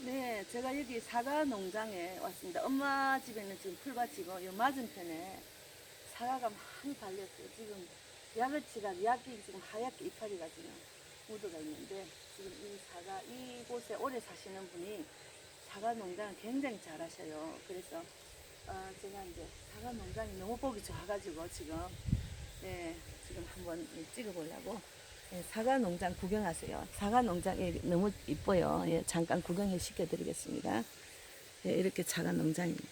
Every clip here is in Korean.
네, 제가 여기 사과 농장에 왔습니다. 엄마 집에는 지금 풀밭이고, 요 맞은편에 사과가 많이 달렸어요. 지금 야그치가 약이 지금 하얗게 이파리가 지금 묻어가 있는데, 지금 이 사과, 이곳에 오래 사시는 분이 사과 농장을 굉장히 잘 하셔요. 그래서, 어, 제가 이제 사과 농장이 너무 보기 좋아가지고, 지금, 네, 지금 한번 찍어보려고. 예, 사과 농장 구경하세요. 사과 농장이 너무 이뻐요. 예, 잠깐 구경해 시켜드리겠습니다. 예, 이렇게 사과 농장입니다.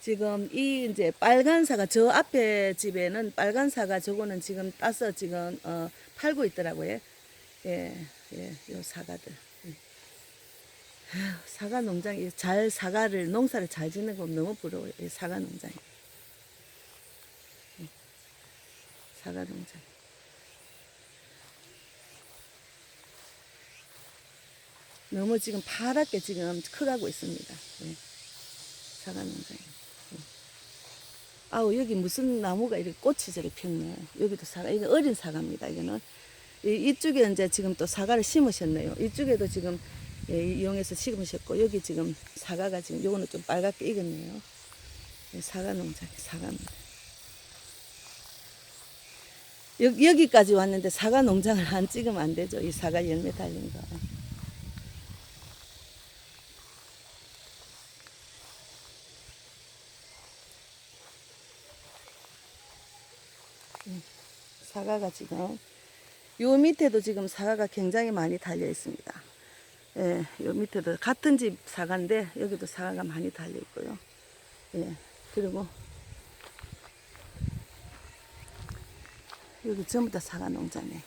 지금 이 이제 빨간 사과 저 앞에 집에는 빨간 사과 저거는 지금 따서 지금 어, 팔고 있더라고요. 예, 예, 요 사과들. 예. 사과 농장이 잘 사과를 농사를 잘 짓는 거 너무 부러워요. 이 사과 농장. 예. 사과 농장. 너무 지금 파랗게 지금 커가고 있습니다. 예. 사과 농장이. 예. 아우 여기 무슨 나무가 이렇게 꽃이 저리 폈네. 여기도 사과. 이거 어린 사과입니다. 이거는 이, 이쪽에 이제 지금 또 사과를 심으셨네요. 이쪽에도 지금 예, 이용해서 심으셨고 여기 지금 사과가 지금 요거는 좀 빨갛게 익었네요. 예, 사과 농장 사과입니다. 여, 여기까지 왔는데 사과 농장을 안 찍으면 안 되죠. 이 사과 열매 달린 거. 사과가 지금 요 밑에도 지금 사과가 굉장히 많이 달려 있습니다. 예, 요 밑에도 같은 집 사과인데 여기도 사과가 많이 달려 있고요. 예, 그리고 여기 전부 다 사과 농장에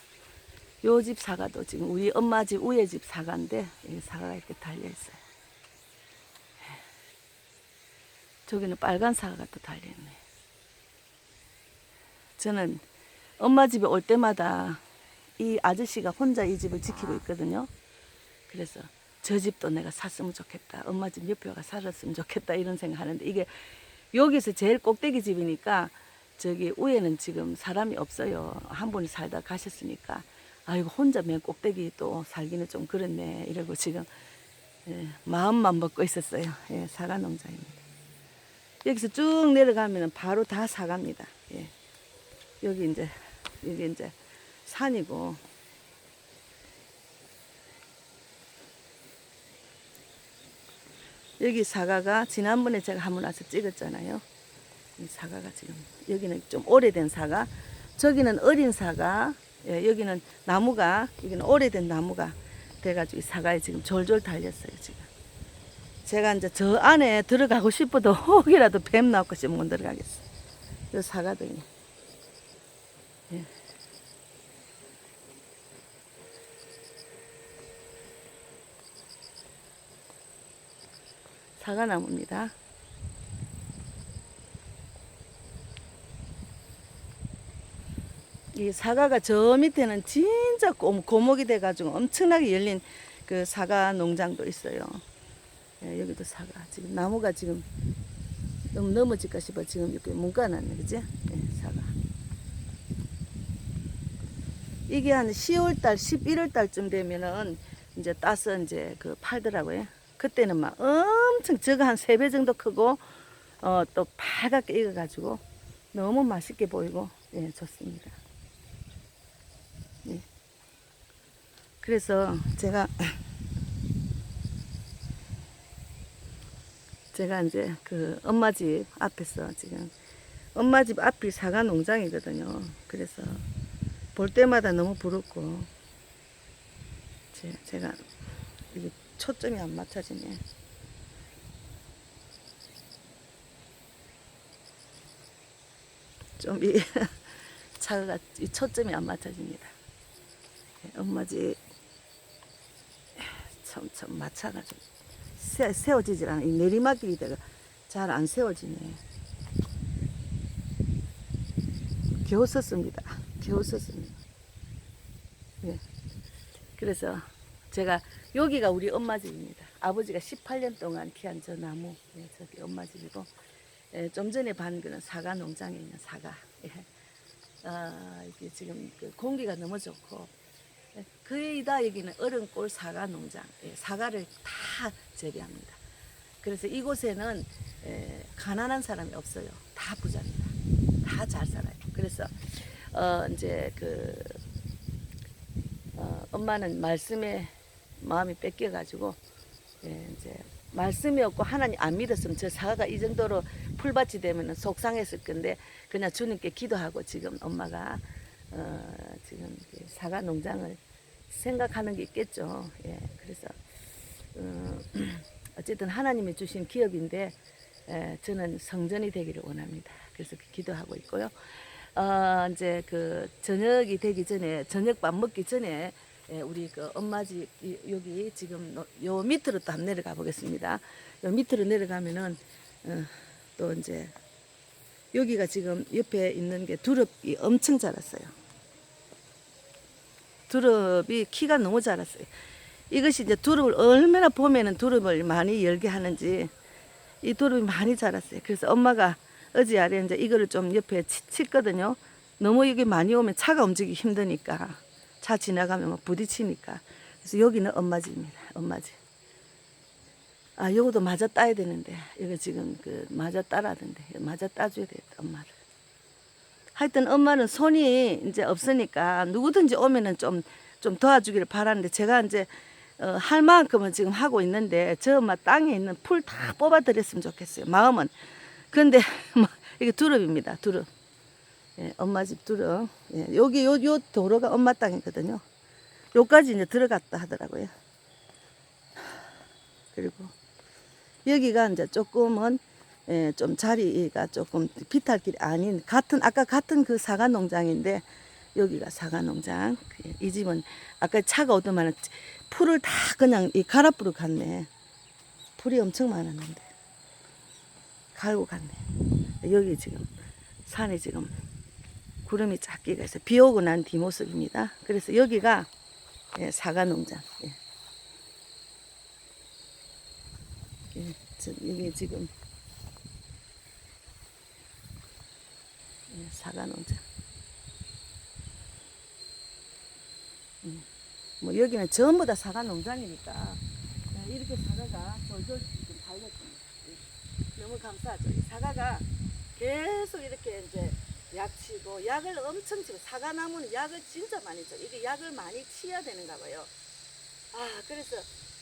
요 집 사과도 지금 우리 엄마 집 우에 집 사과인데 여기 사과가 이렇게 달려 있어요. 예. 저기는 빨간 사과가 또 달려 있네. 저는 엄마 집에 올 때마다 이 아저씨가 혼자 이 집을 지키고 있거든요. 그래서 저 집도 내가 샀으면 좋겠다. 엄마 집 옆에 가 살았으면 좋겠다. 이런 생각 하는데 이게 여기서 제일 꼭대기 집이니까 저기 위에는 지금 사람이 없어요. 한 분이 살다 가셨으니까 아이고 혼자 맨 꼭대기 또 살기는 좀 그렇네. 이러고 지금 예, 마음만 먹고 있었어요. 예, 사과 농장입니다. 여기서 쭉 내려가면 바로 다 사과입니다. 예. 여기 이제 여기 이제 산이고 여기 사과가 지난번에 제가 한번 와서 찍었잖아요. 이 사과가 지금 여기는 좀 오래된 사과, 저기는 어린 사과, 예, 여기는 나무가 여기는 오래된 나무가 돼가지고 이 사과에 지금 졸졸 달렸어요 지금. 제가 이제 저 안에 들어가고 싶어도 혹이라도 뱀 나올 것이 못 들어가겠어요. 이 사과등이. 예. 사과나무입니다. 이 사과가 저 밑에는 진짜 고- 고목이 돼가지고 엄청나게 열린 그 사과 농장도 있어요. 예, 여기도 사과. 지금 나무가 지금 너무 넘어질까 싶어 지금 이렇게 문가놨네, 그지? 예, 사과. 이게 한 10월달, 11월달쯤 되면은 이제 따서 이제 그 팔더라고요. 그때는 막 엄청 저거 한세배 정도 크고 어 또 빨갛게 익어가지고 너무 맛있게 보이고 예 좋습니다. 예. 그래서 제가 제가 이제 그 엄마 집 앞에서 지금 엄마 집 앞이 사과 농장이거든요. 그래서 볼 때마다 너무 부럽고 제, 제가 이게 초점이 안 맞춰지네. 좀 이 차가 이 초점이 안 맞춰집니다. 예, 엄마 집 참참 마차가지고 세, 세워지질 않아. 이 내리막길이 다가 잘 안 세워지네. 겨우 썼습니다. 겨우 썼습니다. 예. 그래서 제가 여기가 우리 엄마 집입니다. 아버지가 18년 동안 키운 저 나무, 예, 저기 엄마 집이고, 예, 좀 전에 반 거는 사과 농장에 있는 사과. 예. 아, 이게 지금 그 공기가 너무 좋고, 거의 다 여기는 어른골 사과 농장, 예, 사과를 다 재배합니다. 그래서 이곳에는 에, 가난한 사람이 없어요. 다 부자입니다. 다 잘 살아요. 그래서 어 이제 그 어, 엄마는 말씀에 마음이 뺏겨가지고 예, 이제 말씀이 없고 하나님 안 믿었으면 저 사과가 이 정도로 풀밭이 되면 속상했을 건데 그냥 주님께 기도하고 지금 엄마가 어, 지금 이제 사과 농장을 생각하는 게 있겠죠. 예, 그래서 어, 어쨌든 하나님이 주신 기업인데 에, 저는 성전이 되기를 원합니다. 그래서 그 기도하고 있고요. 어, 이제 그 저녁이 되기 전에 저녁밥 먹기 전에 예, 우리 그 엄마 집 이- 여기 지금 노- 요 밑으로 또 한번 내려가 보겠습니다. 요 밑으로 내려가면은 어, 또 이제 여기가 지금 옆에 있는 게 두릅이 엄청 자랐어요. 두릅이 키가 너무 자랐어요. 이것이 이제 두릅을 얼마나 봄에는 두릅을 많이 열게 하는지 이 두릅이 많이 자랐어요. 그래서 엄마가 어제 아래 이제 이거를 좀 옆에 치, 쳤거든요. 너무 이게 많이 오면 차가 움직이기 힘드니까 차 지나가면 막 부딪히니까 그래서 여기는 엄마 집입니다. 엄마 집. 아, 요거도 맞아 따야 되는데 이거 지금 그 맞아 따라던데 맞아 따줘야 되겠다 엄마를. 하여튼 엄마는 손이 이제 없으니까 누구든지 오면은 좀, 좀 도와주기를 바라는데 제가 이제 어, 할 만큼은 지금 하고 있는데 저 엄마 땅에 있는 풀 다 뽑아드렸으면 좋겠어요. 마음은. 근데 이게 두릅입니다. 두릅. 예, 엄마 집 두릅. 예, 여기 요, 요 도로가 엄마 땅이거든요. 요까지 이제 들어갔다 하더라고요. 그리고 여기가 이제 조금은 예, 좀 자리가 조금 비탈길이 아닌 같은 아까 같은 그 사과 농장인데 여기가 사과 농장. 예, 이 집은 아까 차가 오더만 풀을 다 그냥 이 가라뿌로 갔네. 풀이 엄청 많았는데 갈고 갔네. 여기 지금 산에 지금 구름이 작기가 있어요. 비 오고 난 뒷모습입니다. 그래서 여기가 예, 사과 농장. 예. 예, 저, 여기 지금 예, 사과 농장. 음, 뭐 여기는 전부 다 사과 농장이니까 예, 이렇게 사과가 지금 달렸습니다. 예, 너무 감사하죠. 이 사과가 계속 이렇게 이제 약치고 약을 엄청 치고 사과나무는 약을 진짜 많이 쳐. 이게 약을 많이 치야 되는가 봐요. 아 그래서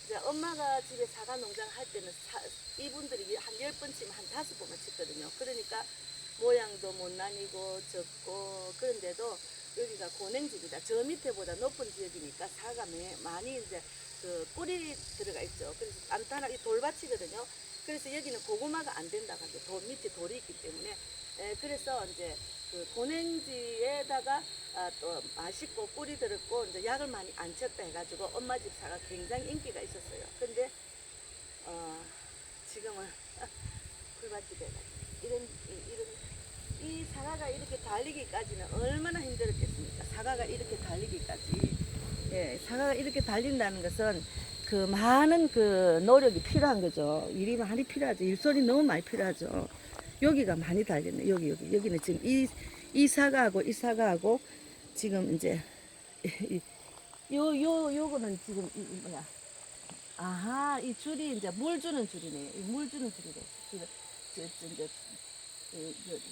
이제 엄마가 집에 사과 농장 할 때는 사, 이분들이 한 열 번 치면 한 다섯 번만 치거든요. 그러니까 모양도 못 나뉘고 적고 그런데도 여기가 고냉집이다. 저 밑에보다 높은 지역이니까 사과 매- 많이 이제 그 꿀이 들어가 있죠. 그래서 단단하게 돌밭이거든요. 그래서 여기는 고구마가 안 된다고 하죠. 돌 밑에 돌이 있기 때문에. 에, 그래서 이제 그 고냉지에다가 아, 또 맛있고 꿀이 들었고 이제 약을 많이 안 쳤다 해가지고 엄마 집 사과 굉장히 인기가 있었어요. 근데 어, 지금은 풀밭이 돼가지고 이런 이- 이런 이 사과가 이렇게 달리기까지는 얼마나 힘들었겠습니까? 사과가 이렇게 달리기까지 예, 사과가 이렇게 달린다는 것은 그 많은 그 노력이 필요한 거죠. 일이 많이 필요하죠. 일손이 너무 많이 필요하죠. 여기가 많이 달렸네. 여기 여기 여기는 지금 이, 이 사과하고 이 사과하고 지금 이제 요 요 요 거는 지금 이, 이 뭐야? 아하 이 줄이 이제 물 주는 줄이네. 이물 주는 줄이래. 줄, 저, 저, 이제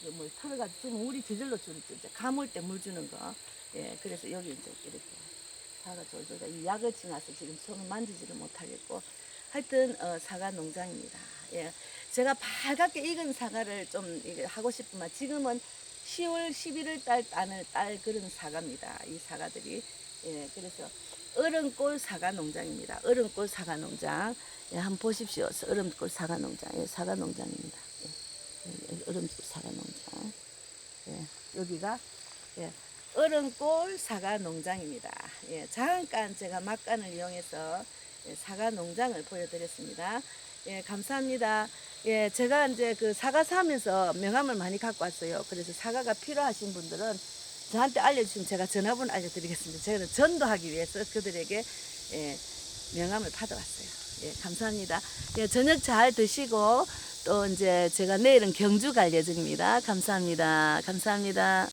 이뭐 털어가지고 물이 저절로 줄 이제 감을 때 물 주는 거. 예, 그래서 여기 이제 이렇게 사과 졸졸 이 약을 지나서 지금 손을 만지지를 못하겠고 하여튼 어, 사과 농장입니다. 예, 제가 밝게 익은 사과를 좀 하고 싶지만 지금은 10월 11월 달 따는 딸 그런 사과입니다. 이 사과들이 예, 그래서 어른골 사과 농장입니다. 어른골 사과 농장 예, 한번 보십시오. 어른골 사과 농장 예, 사과 농장입니다. 예, 예, 어른골 사과 농장 예, 여기가 예, 어른골 사과 농장입니다. 예, 잠깐 제가 막간을 이용해서 예, 사과 농장을 보여드렸습니다. 예, 감사합니다. 예, 제가 이제 그 사과 사면서 명함을 많이 갖고 왔어요. 그래서 사과가 필요하신 분들은 저한테 알려주시면 제가 전화번호 알려드리겠습니다. 저는 전도하기 위해서 그들에게 예, 명함을 받아왔어요. 예, 감사합니다. 예, 저녁 잘 드시고 또 이제 제가 내일은 경주 갈 예정입니다. 감사합니다. 감사합니다.